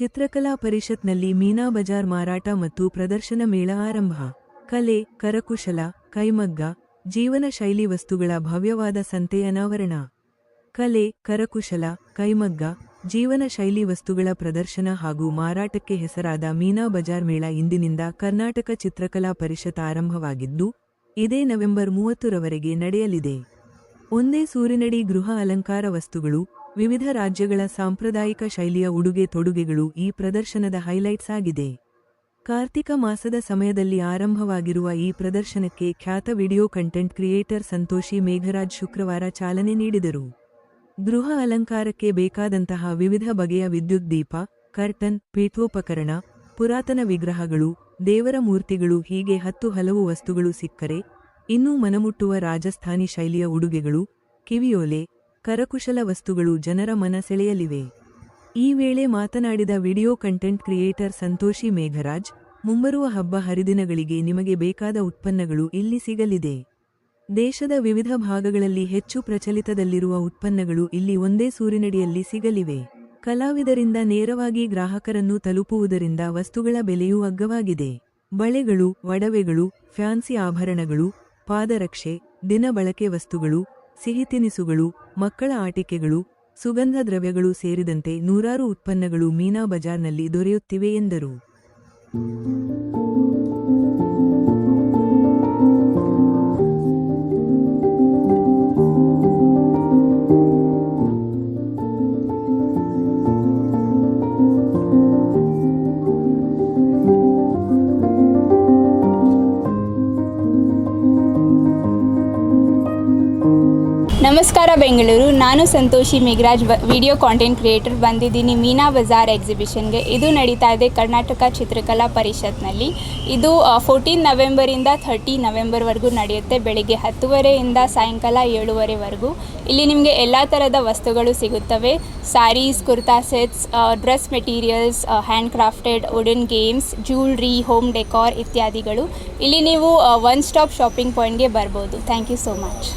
ಚಿತ್ರಕಲಾ ಪರಿಷತ್ನಲ್ಲಿ ಮೀನಾ ಬಜಾರ್ ಮಾರಾಟ ಮತ್ತು ಪ್ರದರ್ಶನ ಮೇಳ ಆರಂಭ. ಕಲೆ, ಕರಕುಶಲ, ಕೈಮಗ್ಗ, ಜೀವನ ಶೈಲಿ ವಸ್ತುಗಳ ಭವ್ಯವಾದ ಸಂತೆ ಅನಾವರಣ. ಕಲೆ, ಕರಕುಶಲ, ಕೈಮಗ್ಗ, ಜೀವನ ಶೈಲಿ ವಸ್ತುಗಳ ಪ್ರದರ್ಶನ ಹಾಗೂ ಮಾರಾಟಕ್ಕೆ ಹೆಸರಾದ ಮೀನಾ ಬಜಾರ್ ಮೇಳ ಇಂದಿನಿಂದ ಕರ್ನಾಟಕ ಚಿತ್ರಕಲಾ ಪರಿಷತ್ ಆರಂಭವಾಗಿದ್ದು, ಇದೇ ನವೆಂಬರ್ ಮೂವತ್ತರವರೆಗೆ ನಡೆಯಲಿದೆ. ಒಂದೇ ಸೂರಿನಡಿ ಗೃಹ ಅಲಂಕಾರ ವಸ್ತುಗಳು ವಿವಿಧ ರಾಜ್ಯಗಳ ಸಾಂಪ್ರದಾಯಿಕ ಶೈಲಿಯ ಉಡುಗೆ ತೊಡುಗೆಗಳು ಈ ಪ್ರದರ್ಶನದ ಹೈಲೈಟ್ಸ್ ಆಗಿದೆ. ಕಾರ್ತಿಕ ಮಾಸದ ಸಮಯದಲ್ಲಿ ಆರಂಭವಾಗಿರುವ ಈ ಪ್ರದರ್ಶನಕ್ಕೆ ಖ್ಯಾತ video content creator Santhoshi Megharaj ಶುಕ್ರವಾರ ಚಾಲನೆ ನೀಡಿದರು. ಗೃಹ ಅಲಂಕಾರಕ್ಕೆ ಬೇಕಾದಂತಹ ವಿವಿಧ ಬಗೆಯ ವಿದ್ಯುತ್ ದೀಪ, ಕರ್ಟನ್, ಪೀಠೋಪಕರಣ, ಪುರಾತನ ವಿಗ್ರಹಗಳು, ದೇವರ ಮೂರ್ತಿಗಳು ಹೀಗೆ ಹತ್ತು ಹಲವು ವಸ್ತುಗಳು ಸಿಕ್ಕರೆ, ಇನ್ನೂ ಮನಮುಟ್ಟುವ ರಾಜಸ್ಥಾನಿ ಶೈಲಿಯ ಉಡುಗೆಗಳು, ಕಿವಿಯೋಲೆ ಕರಕುಶಲ ವಸ್ತುಗಳು ಜನರ ಮನ ಸೆಳೆಯಲಿವೆ. ಈ ವೇಳೆ ಮಾತನಾಡಿದ video content creator Santhoshi Megharaj, ಮುಂಬರುವ ಹಬ್ಬ ಹರಿದಿನಗಳಿಗೆ ನಿಮಗೆ ಬೇಕಾದ ಉತ್ಪನ್ನಗಳು ಇಲ್ಲಿ ಸಿಗಲಿದೆ. ದೇಶದ ವಿವಿಧ ಭಾಗಗಳಲ್ಲಿ ಹೆಚ್ಚು ಪ್ರಚಲಿತದಲ್ಲಿರುವ ಉತ್ಪನ್ನಗಳು ಇಲ್ಲಿ ಒಂದೇ ಸೂರಿನಡಿಯಲ್ಲಿ ಸಿಗಲಿವೆ. ಕಲಾವಿದರಿಂದ ನೇರವಾಗಿ ಗ್ರಾಹಕರನ್ನು ತಲುಪುವುದರಿಂದ ವಸ್ತುಗಳ ಬೆಲೆಯೂ ಅಗ್ಗವಾಗಿದೆ. ಬಳೆಗಳು, ಒಡವೆಗಳು, ಫ್ಯಾನ್ಸಿ ಆಭರಣಗಳು, ಪಾದರಕ್ಷೆ, ದಿನ ಬಳಕೆ ವಸ್ತುಗಳು ಸಿಹಿ ತಿನಿಸುಗಳು ಮಕ್ಕಳ ಆಟಿಕೆಗಳು ಸುಗಂಧ ದ್ರವ್ಯಗಳು ಸೇರಿದಂತೆ ನೂರಾರು ಉತ್ಪನ್ನಗಳು ಮೀನಾ ಬಜಾರ್ನಲ್ಲಿ ದೊರೆಯುತ್ತಿವೆ ಎಂದರು. ನಮಸ್ಕಾರ ಬೆಂಗಳೂರು. ನಾನು Santhoshi Megharaj. Video content creator ಬಂದಿದ್ದೀನಿ ಮೀನಾ ಬಜಾರ್ ಎಕ್ಸಿಬಿಷನ್ಗೆ ಇದು ನಡೀತಾ ಇದೆ ಕರ್ನಾಟಕ ಚಿತ್ರಕಲಾ ಪರಿಷತ್ನಲ್ಲಿ. ಇದು ಫೋರ್ಟೀನ್ ನವೆಂಬರಿಂದ ಥರ್ಟಿ ನವೆಂಬರ್ವರೆಗೂ ನಡೆಯುತ್ತೆ. ಬೆಳಿಗ್ಗೆ ಹತ್ತುವರೆಯಿಂದ ಸಾಯಂಕಾಲ ಏಳುವರೆವರೆಗೂ ಇಲ್ಲಿ ನಿಮಗೆ ಎಲ್ಲ ಥರದ ವಸ್ತುಗಳು ಸಿಗುತ್ತವೆ. Sarees kurta sets dress materials hand crafted wooden games jewellery home decor ಇತ್ಯಾದಿಗಳು. ಇಲ್ಲಿ ನೀವು ಒನ್ ಸ್ಟಾಪ್ ಶಾಪಿಂಗ್ ಪಾಯಿಂಟ್ಗೆ ಬರ್ಬೋದು. Thank you so much